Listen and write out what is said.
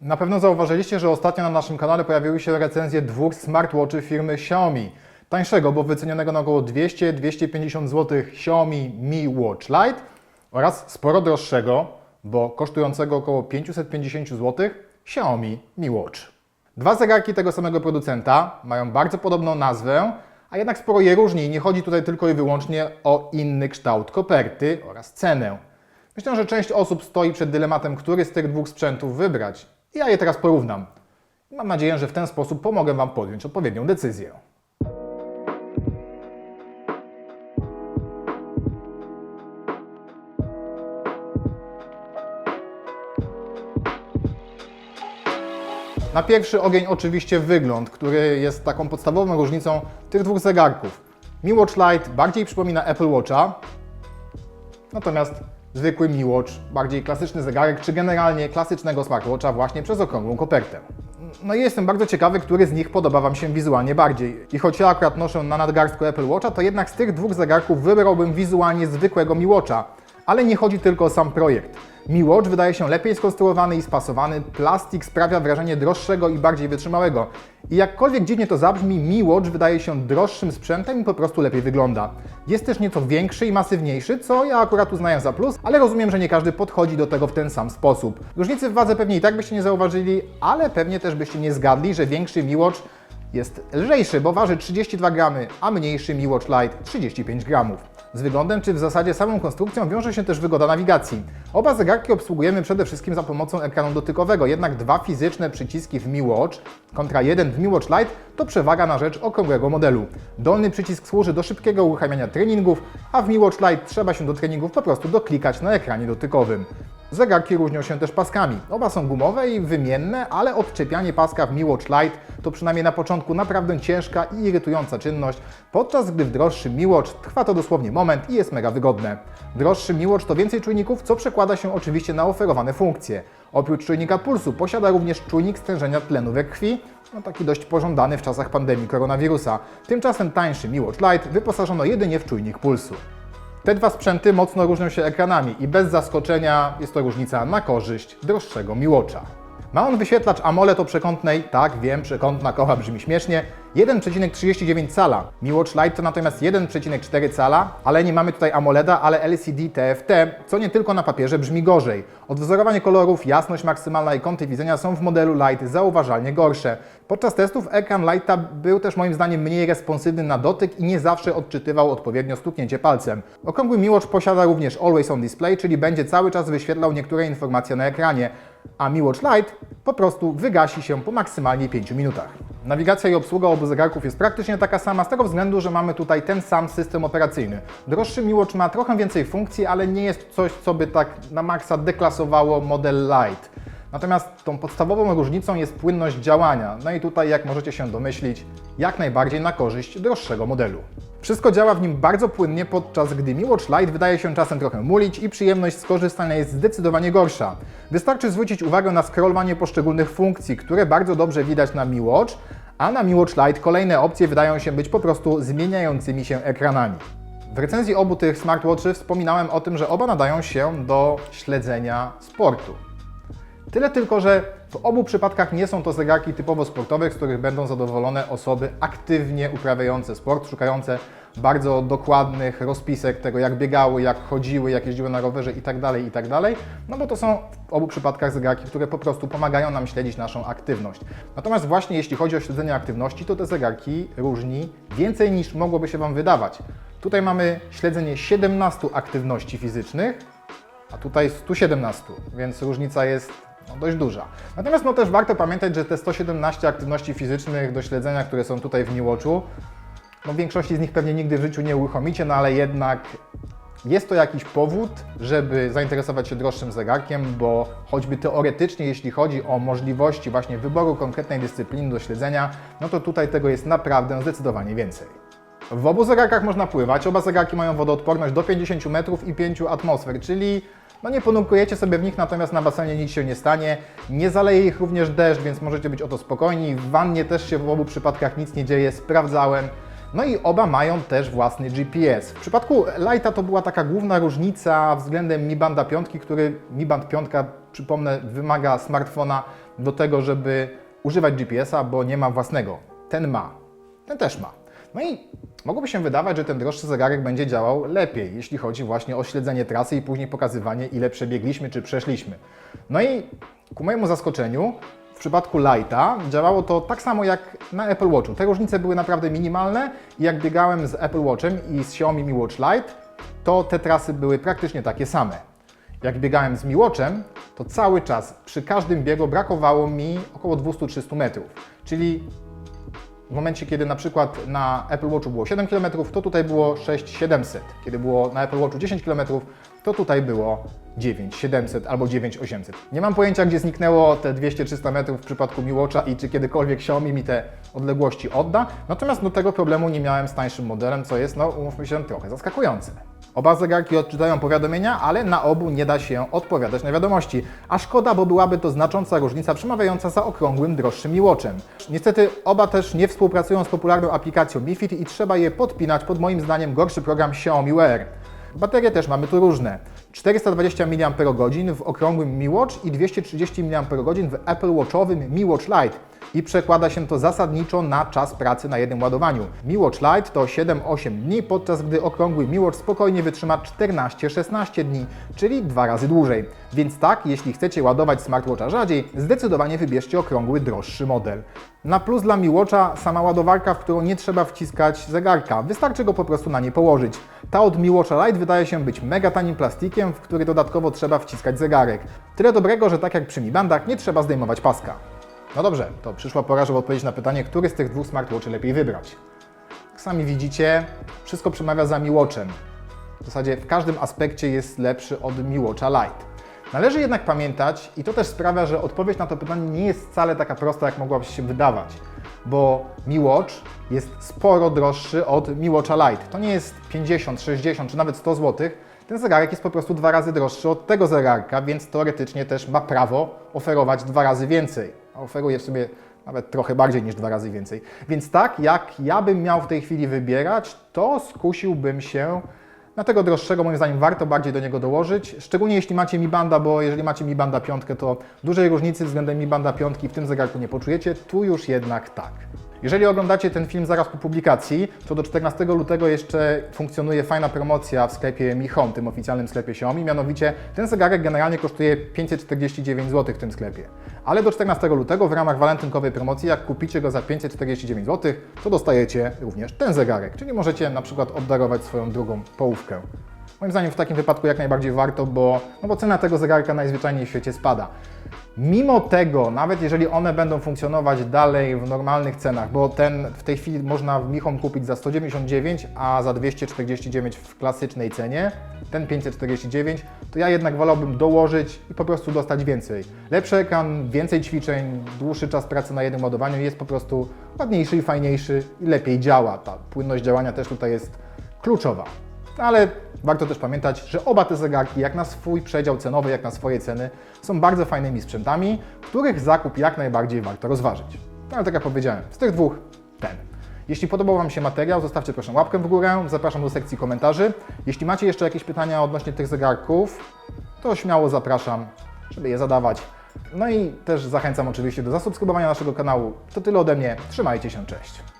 Na pewno zauważyliście, że ostatnio na naszym kanale pojawiły się recenzje dwóch smartwatchy firmy Xiaomi. Tańszego, bo wycenionego na około 200-250 zł Xiaomi Mi Watch Lite oraz sporo droższego, bo kosztującego około 550 zł Xiaomi Mi Watch. Dwa zegarki tego samego producenta mają bardzo podobną nazwę, a jednak sporo je różni nie chodzi tutaj tylko i wyłącznie o inny kształt koperty oraz cenę. Myślę, że część osób stoi przed dylematem, który z tych dwóch sprzętów wybrać. Ja je teraz porównam. Mam nadzieję, że w ten sposób pomogę Wam podjąć odpowiednią decyzję. Na pierwszy ogień oczywiście wygląd, który jest taką podstawową różnicą tych dwóch zegarków. Mi Watch Lite bardziej przypomina Apple Watcha, natomiast zwykły Mi Watch, bardziej klasyczny zegarek, czy generalnie klasycznego smartwatcha właśnie przez okrągłą kopertę. No i jestem bardzo ciekawy, który z nich podoba Wam się wizualnie bardziej. I choć ja akurat noszę na nadgarstku Apple Watcha, to jednak z tych dwóch zegarków wybrałbym wizualnie zwykłego Mi Watcha. Ale nie chodzi tylko o sam projekt. Mi Watch wydaje się lepiej skonstruowany i spasowany, plastik sprawia wrażenie droższego i bardziej wytrzymałego. I jakkolwiek dziwnie to zabrzmi, Mi Watch wydaje się droższym sprzętem i po prostu lepiej wygląda. Jest też nieco większy i masywniejszy, co ja akurat uznaję za plus, ale rozumiem, że nie każdy podchodzi do tego w ten sam sposób. Różnicy w wadze pewnie i tak byście nie zauważyli, ale pewnie też byście nie zgadli, że większy Mi Watch jest lżejszy, bo waży 32 gramy, a mniejszy Mi Watch Lite 35 gramów. Z wyglądem czy w zasadzie samą konstrukcją wiąże się też wygoda nawigacji. Oba zegarki obsługujemy przede wszystkim za pomocą ekranu dotykowego, jednak dwa fizyczne przyciski w Mi Watch kontra jeden w Mi Watch Lite to przewaga na rzecz okrągłego modelu. Dolny przycisk służy do szybkiego uruchamiania treningów, a w Mi Watch Lite trzeba się do treningów po prostu doklikać na ekranie dotykowym. Zegarki różnią się też paskami. Oba są gumowe i wymienne, ale odczepianie paska w Mi Watch Lite to przynajmniej na początku naprawdę ciężka i irytująca czynność, podczas gdy w droższym Mi Watch trwa to dosłownie moment i jest mega wygodne. Droższy Mi Watch to więcej czujników, co przekłada się oczywiście na oferowane funkcje. Oprócz czujnika pulsu posiada również czujnik stężenia tlenu we krwi, no taki dość pożądany w czasach pandemii koronawirusa. Tymczasem tańszy Mi Watch Lite wyposażono jedynie w czujnik pulsu. Te dwa sprzęty mocno różnią się ekranami i bez zaskoczenia jest to różnica na korzyść droższego Mi Watcha. Ma on wyświetlacz AMOLED o przekątnej, tak wiem, przekątna kocha brzmi śmiesznie, 1,39 cala. Mi Watch Lite to natomiast 1,4 cala, ale nie mamy tutaj AMOLEDa, ale LCD TFT, co nie tylko na papierze brzmi gorzej. Odwzorowanie kolorów, jasność maksymalna i kąty widzenia są w modelu Lite zauważalnie gorsze. Podczas testów ekran Lite'a był też moim zdaniem mniej responsywny na dotyk i nie zawsze odczytywał odpowiednio stuknięcie palcem. Okrągły Mi Watch posiada również Always On Display, czyli będzie cały czas wyświetlał niektóre informacje na ekranie, a Mi Watch Lite po prostu wygasi się po maksymalnie 5 minutach. Nawigacja i obsługa obu zegarków jest praktycznie taka sama z tego względu, że mamy tutaj ten sam system operacyjny. Droższy Mi Watch ma trochę więcej funkcji, ale nie jest coś, co by tak na maksa deklasowało model Lite. Natomiast tą podstawową różnicą jest płynność działania. No i tutaj, jak możecie się domyślić, jak najbardziej na korzyść droższego modelu. Wszystko działa w nim bardzo płynnie, podczas gdy Mi Watch Lite wydaje się czasem trochę mulić i przyjemność z korzystania jest zdecydowanie gorsza. Wystarczy zwrócić uwagę na scrollowanie poszczególnych funkcji, które bardzo dobrze widać na Mi Watch, a na Mi Watch Lite kolejne opcje wydają się być po prostu zmieniającymi się ekranami. W recenzji obu tych smartwatchy wspominałem o tym, że oba nadają się do śledzenia sportu. Tyle tylko, że w obu przypadkach nie są to zegarki typowo sportowe, z których będą zadowolone osoby aktywnie uprawiające sport, szukające bardzo dokładnych rozpisek tego, jak biegały, jak chodziły, jak jeździły na rowerze itd., itd. No bo to są w obu przypadkach zegarki, które po prostu pomagają nam śledzić naszą aktywność. Natomiast właśnie jeśli chodzi o śledzenie aktywności, to te zegarki różni więcej niż mogłoby się Wam wydawać. Tutaj mamy śledzenie 17 aktywności fizycznych, a tutaj 117, więc różnica jest no, dość duża. Natomiast no, też warto pamiętać, że te 117 aktywności fizycznych do śledzenia, które są tutaj w Miłoczu, no większości z nich pewnie nigdy w życiu nie uruchomicie, no ale jednak jest to jakiś powód, żeby zainteresować się droższym zegarkiem, bo choćby teoretycznie, jeśli chodzi o możliwości właśnie wyboru konkretnej dyscypliny do śledzenia, no to tutaj tego jest naprawdę zdecydowanie więcej. W obu zegarkach można pływać, oba zegarki mają wodoodporność do 50 metrów i 5 atmosfer, czyli no nie ponurkujecie sobie w nich, natomiast na basenie nic się nie stanie. Nie zaleje ich również deszcz, więc możecie być o to spokojni. W wannie też się w obu przypadkach nic nie dzieje, sprawdzałem. No i oba mają też własny GPS. W przypadku Lighta to była taka główna różnica względem Mi Banda 5, który Mi Band 5, przypomnę, wymaga smartfona do tego, żeby używać GPS-a, bo nie ma własnego. Ten ma, ten też ma. No i mogłoby się wydawać, że ten droższy zegarek będzie działał lepiej, jeśli chodzi właśnie o śledzenie trasy i później pokazywanie, ile przebiegliśmy czy przeszliśmy. No i ku mojemu zaskoczeniu, w przypadku Lighta działało to tak samo jak na Apple Watchu. Te różnice były naprawdę minimalne i jak biegałem z Apple Watchem i z Xiaomi Mi Watch Lite, to te trasy były praktycznie takie same. Jak biegałem z Mi Watchem, to cały czas przy każdym biegu brakowało mi około 200-300 metrów. Czyli w momencie, kiedy na przykład na Apple Watchu było 7 km, to tutaj było 6700. Kiedy było na Apple Watchu 10 km, to tutaj było 9700 albo 9800. Nie mam pojęcia, gdzie zniknęło te 200-300 metrów w przypadku Mi Watcha i czy kiedykolwiek Xiaomi mi te odległości odda. Natomiast do tego problemu nie miałem z tańszym modelem, co jest, no umówmy się, trochę zaskakujące. Oba zegarki odczytają powiadomienia, ale na obu nie da się odpowiadać na wiadomości. A szkoda, bo byłaby to znacząca różnica przemawiająca za okrągłym, droższym Mi Watchem. Niestety oba też nie współpracują z popularną aplikacją Mi Fit i trzeba je podpinać pod moim zdaniem gorszy program Xiaomi Wear. Baterie też mamy tu różne. 420 mAh w okrągłym Mi Watch i 230 mAh w Apple Watchowym Mi Watch Lite. I przekłada się to zasadniczo na czas pracy na jednym ładowaniu. Mi Watch Lite to 7-8 dni, podczas gdy okrągły Mi Watch spokojnie wytrzyma 14-16 dni, czyli dwa razy dłużej. Więc tak, jeśli chcecie ładować smartwatcha rzadziej, zdecydowanie wybierzcie okrągły, droższy model. Na plus dla Mi Watcha sama ładowarka, w którą nie trzeba wciskać zegarka, wystarczy go po prostu na nie położyć. Ta od Mi Watcha Lite wydaje się być mega tanim plastikiem, w który dodatkowo trzeba wciskać zegarek. Tyle dobrego, że tak jak przy Mi Bandach nie trzeba zdejmować paska. No dobrze, to przyszła pora, żeby odpowiedzieć na pytanie, który z tych dwóch smartwatchy lepiej wybrać. Jak sami widzicie, wszystko przemawia za Mi Watchem. W zasadzie w każdym aspekcie jest lepszy od Mi Watcha Lite. Należy jednak pamiętać, i to też sprawia, że odpowiedź na to pytanie nie jest wcale taka prosta, jak mogłaby się wydawać, bo Mi Watch jest sporo droższy od Mi Watcha Lite. To nie jest 50, 60 czy nawet 100 zł. Ten zegarek jest po prostu dwa razy droższy od tego zegarka, więc teoretycznie też ma prawo oferować dwa razy więcej. A oferuje w sobie nawet trochę bardziej niż dwa razy więcej. Więc tak, jak ja bym miał w tej chwili wybierać, to skusiłbym się na tego droższego, moim zdaniem, warto bardziej do niego dołożyć. Szczególnie jeśli macie Mi Banda, bo jeżeli macie Mi Banda 5, to dużej różnicy względem Mi Banda 5 w tym zegarku nie poczujecie. Tu już jednak tak. Jeżeli oglądacie ten film zaraz po publikacji, to do 14 lutego jeszcze funkcjonuje fajna promocja w sklepie Mi Home, tym oficjalnym sklepie Xiaomi. Mianowicie ten zegarek generalnie kosztuje 549 zł w tym sklepie. Ale do 14 lutego w ramach walentynkowej promocji, jak kupicie go za 549 zł, to dostajecie również ten zegarek. Czyli możecie na przykład obdarować swoją drugą połówkę. Moim zdaniem w takim wypadku jak najbardziej warto, bo, no bo cena tego zegarka najzwyczajniej w świecie spada. Mimo tego, nawet jeżeli one będą funkcjonować dalej w normalnych cenach, bo ten w tej chwili można w Michom kupić za 199, a za 249 w klasycznej cenie, ten 549, to ja jednak wolałbym dołożyć i po prostu dostać więcej. Lepszy ekran, więcej ćwiczeń, dłuższy czas pracy na jednym ładowaniu jest po prostu ładniejszy i fajniejszy i lepiej działa. Ta płynność działania też tutaj jest kluczowa. Ale warto też pamiętać, że oba te zegarki, jak na swój przedział cenowy, jak na swoje ceny, są bardzo fajnymi sprzętami, których zakup jak najbardziej warto rozważyć. No ale tak jak powiedziałem, z tych dwóch ten. Jeśli podobał Wam się materiał, zostawcie proszę łapkę w górę, zapraszam do sekcji komentarzy. Jeśli macie jeszcze jakieś pytania odnośnie tych zegarków, to śmiało zapraszam, żeby je zadawać. No i też zachęcam oczywiście do zasubskrybowania naszego kanału. To tyle ode mnie, trzymajcie się, cześć.